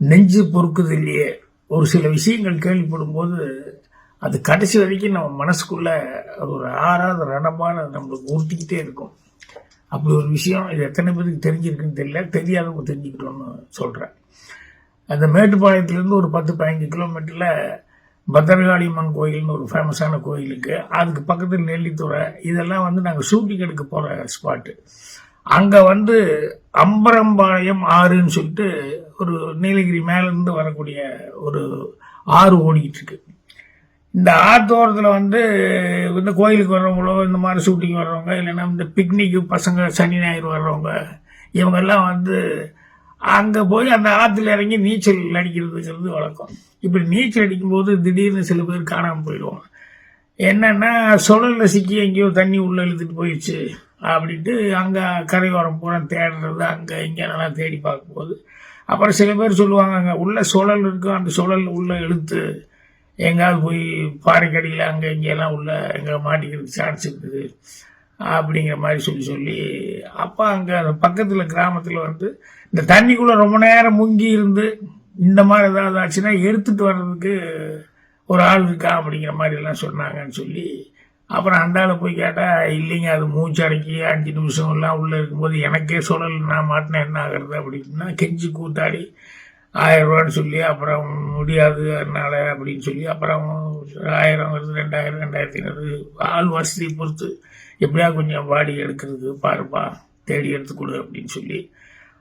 நெஞ்சு பொறுக்குது இல்லையே ஒரு சில விஷயங்கள் கேள்விப்படும் போது அது கடைசி வரைக்கும் நம்ம மனசுக்குள்ள அது ஒரு ஆறாவது ரணமான நம்மளுக்கு உறுத்திக்கிட்டே இருக்கும். அப்படி ஒரு விஷயம் இது எத்தனை பேருக்கு தெரிஞ்சிருக்குன்னு தெரியல தெரியாதவங்க தெரிஞ்சுக்கிட்டோன்னு சொல்கிறேன் அந்த மேட்டுப்பாளையத்துலேருந்து ஒரு பத்து பதினஞ்சு கிலோமீட்டரில் பத்திரகாளியம்மன் கோயில்னு ஒரு ஃபேமஸான கோயிலுக்கு அதுக்கு பக்கத்தில் நெல்லித்துறை. இதெல்லாம் வந்து நாங்கள் ஷூட்டிங் எடுக்க போகிற ஸ்பாட்டு அங்கே வந்து அம்பரம்பாளையம் ஆறுன்னு சொல்லிட்டு ஒரு நீலகிரி மேலேருந்து வரக்கூடிய ஒரு ஆறு ஓடிக்கிட்டு இருக்கு இந்த ஆத்தோரத்தில் வந்து இந்த கோயிலுக்கு வர்றவங்களோ இந்த மாதிரி ஷூட்டிங் வர்றவங்க இல்லைன்னா இந்த பிக்னிக்கு பசங்க சனி ஞாயிறு வர்றவங்க இவங்கெல்லாம் வந்து அங்கே போய் அந்த ஆற்றுல இறங்கி நீச்சல் அடிக்கிறதுங்கிறது வழக்கம். இப்படி நீச்சல் அடிக்கும்போது திடீர்னு சில பேர் காணாமல் போயிடுவாங்க. என்னென்னா சுழலில் சிக்கி எங்கேயோ தண்ணி உள்ளே இழுத்துட்டு போயிடுச்சு அப்படின்ட்டு அங்கே கரையோரம் பூரா தேடுறது அங்கே இங்கே நல்லா தேடி பார்க்கும்போது அப்புறம் சில பேர் சொல்லுவாங்க அங்கே உள்ள சுழல் இருக்கும் அந்த சுழல் உள்ளே இழுத்து எங்கேயாவது போய் பாறைக்கடியில் அங்கே இங்கெல்லாம் உள்ள எங்கே மாட்டிக்கிறதுக்கு சான்ஸ் இருக்குது அப்படிங்கிற மாதிரி சொல்லி சொல்லி அப்போ அங்கே பக்கத்தில் கிராமத்தில் வந்து இந்த தண்ணிக்குள்ளே ரொம்ப நேரம் முங்கி இருந்து இந்த மாதிரி ஏதாவது ஆச்சுன்னா எடுத்துகிட்டு வர்றதுக்கு ஒரு ஆள் இருக்கா அப்படிங்கிற மாதிரி எல்லாம் சொன்னாங்கன்னு சொல்லி அப்புறம் அண்டாவில் போய் கேட்டால் இல்லைங்க அது மூச்சு அடக்கி அஞ்சு நிமிஷம் எல்லாம் உள்ளே இருக்கும்போது எனக்கே சொல்லல் நான் மாட்டினேன் என்ன ஆகுறது? அப்படின்னா கெஞ்சி கூத்தாடி ஆயிரரூவான்னு சொல்லி அப்புறம் முடியாது அதனால் அப்படின்னு சொல்லி அப்புறம் ஆயிரம் வருது ரெண்டாயிரம் ரெண்டாயிரத்தி ஐநூறு. ஆள் வசதியை பொறுத்து எப்படியா கொஞ்சம் வாடி எடுக்கிறது பாருப்பா தேடி எடுத்துக்கொடு அப்படின்னு சொல்லி.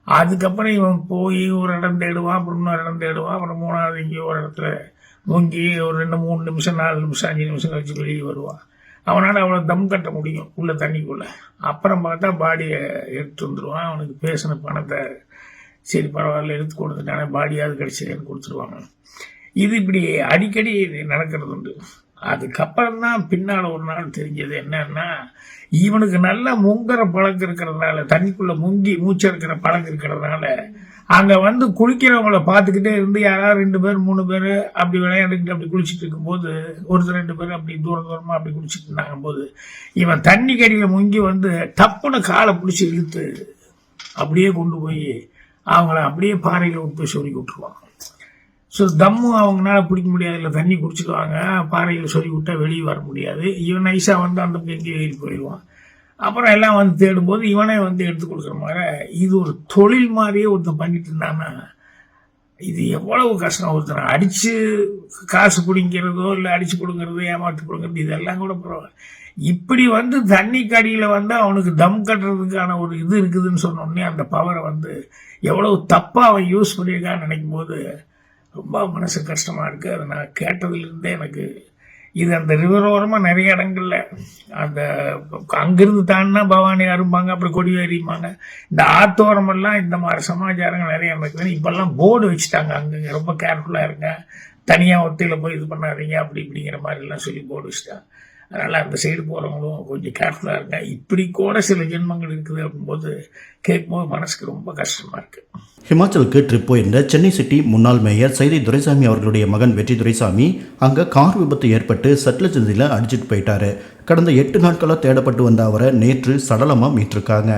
அதுக்கப்புறம் இவன் போய் ஒரு இடம் தேடுவான் அப்புறம் இன்னொரு இடம் தேடுவான் அப்புறம் மூணாவது இங்கேயோ ஒரு இடத்துல முங்கி ஒரு ரெண்டு மூணு நிமிஷம் நாலு நிமிஷம் அஞ்சு நிமிஷம் கழிச்சு வெளியே வருவான். அவனால் அவ்வளோ தம் கட்ட முடியும் உள்ளே தண்ணிக்குள்ளே. அப்புறம் பார்த்தா பாடியை எடுத்து வந்துடுவான் அவனுக்கு பேசின பணத்தை சரி பரவாயில்ல எடுத்து கொடுத்துட்டானே பாடியாவது கிடச்சிதுன்னு கொடுத்துருவாங்க. இது இப்படி அடிக்கடி நடக்கிறது உண்டு. அதுக்கப்புறம் தான் பின்னால் ஒரு நாள் தெரிஞ்சது என்னன்னா இவனுக்கு நல்ல முங்குற பழக்கம் இருக்கிறதுனால தண்ணிக்குள்ளே முங்கி மூச்சிருக்கிற பழக்கம் இருக்கிறதுனால அங்க வந்து குளிக்கிறவங்கள பார்த்துக்கிட்டே இருந்து யாராவது ரெண்டு பேர் மூணு பேர் அப்படி விளையாண்டுக்கிட்டு அப்படி குளிச்சுட்டு இருக்கும்போது ஒருத்தர் ரெண்டு பேர் அப்படி தூரம் தூரமா அப்படி குளிச்சுட்டு இருந்தாங்க போது இவன் தண்ணி கடியில முங்கி வந்து டப்புன்னு காலை பிடிச்சி இழுத்து அப்படியே கொண்டு போய் அவங்கள அப்படியே பாறையில் விட்டு போய் சொல்லி விட்டுருவாங்க. ஸோ தம்மு அவங்களால பிடிக்க முடியாது இல்லை தண்ணி குடிச்சிடுவாங்க பாறையில் சொல்லி விட்டா வெளியே வர முடியாது. இவன் நைஸாக வந்து அந்த பக்கம் ஏறி போயிடுவான். அப்புறம் எல்லாம் வந்து தேடும்போது இவனே வந்து எடுத்து கொடுக்குற மாதிரி இது ஒரு தொழில் மாதிரியே ஒருத்தன் பண்ணிட்டு இருந்தான்னா இது எவ்வளவு கஷ்டம். ஒருத்தனை அடித்து காசு பிடிங்கிறதோ இல்லை அடித்து கொடுங்கறதோ ஏமாற்றி கொடுங்கிறது இதெல்லாம் கூட பரவாயில்ல. இப்படி வந்து தண்ணி கடியில் வந்து அவனுக்கு தம் கட்டுறதுக்கான ஒரு இது இருக்குதுன்னு சொன்னோடனே அந்த பவரை வந்து எவ்வளவு தப்பாக அவன் யூஸ் பண்ணியிருக்கான்னு நினைக்கும் போது ரொம்ப மனசு கஷ்டமாக இருக்குது அதை நான் கேட்டதுலேருந்தே எனக்கு இது அந்த ரிவர் ஓரமாக நிறைய இடங்கள்ல. அந்த அங்கிருந்து தாண்டினா பவானி அரும்பாங்க அப்புறம் கொடி ஏறிம்பாங்க இந்த ஆத்தோரமெல்லாம் இந்த மாதிரி சமாச்சாரங்கள் நிறைய இருக்குது இப்போல்லாம் போர்டு வச்சுட்டாங்க அங்கங்க. ரொம்ப கேர்ஃபுல்லாக இருங்க. தனியாக ஒத்தையில் போய் இது பண்ணாதீங்க அப்படி இப்படிங்கிற மாதிரிலாம் சொல்லி போர்டு வச்சுட்டாங்க. அதனால் அந்த சைடு போகிறவங்களும் கொஞ்சம் கேர்ஃபுல்லாக இருங்க. இப்படி கூட சில ஜென்மங்கள் இருக்குது அப்படிங்கும்போது கேட்கும்போது மனசுக்கு ரொம்ப கஷ்டமாக இருக்குது ஹிமாச்சலுக்கு ட்ரிப் போயிருந்த சென்னை சிட்டி முன்னாள் மேயர் சைதை துரைசாமி அவர்களுடைய மகன் வெற்றி துரைசாமி அங்கே கார் விபத்து ஏற்பட்டு சட்லஜ் நதியில் அடிச்சிட்டு போயிட்டாரு. கடந்த எட்டு நாட்களாக தேடப்பட்டு வந்த அவரை நேற்று சடலமாக மீட்டிருக்காங்க.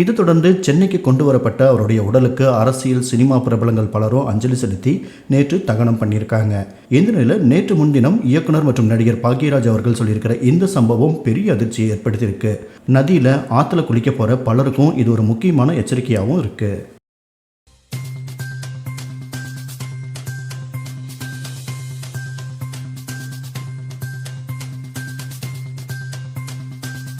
இது தொடர்ந்து சென்னைக்கு கொண்டு வரப்பட்ட அவருடைய உடலுக்கு அரசியல் சினிமா பிரபலங்கள் பலரும் அஞ்சலி செலுத்தி நேற்று தகனம் பண்ணியிருக்காங்க. இந்த நிலையில் நேற்று முன்தினம் இயக்குனர் மற்றும் நடிகர் பாக்யராஜ் அவர்கள் சொல்லியிருக்கிற இந்த சம்பவம் பெரிய அதிர்ச்சியை ஏற்படுத்தியிருக்கு. நதியில் ஆற்றுல குளிக்க போகிற பலருக்கும் இது ஒரு முக்கியமான எச்சரிக்கையாகவும் இருக்குது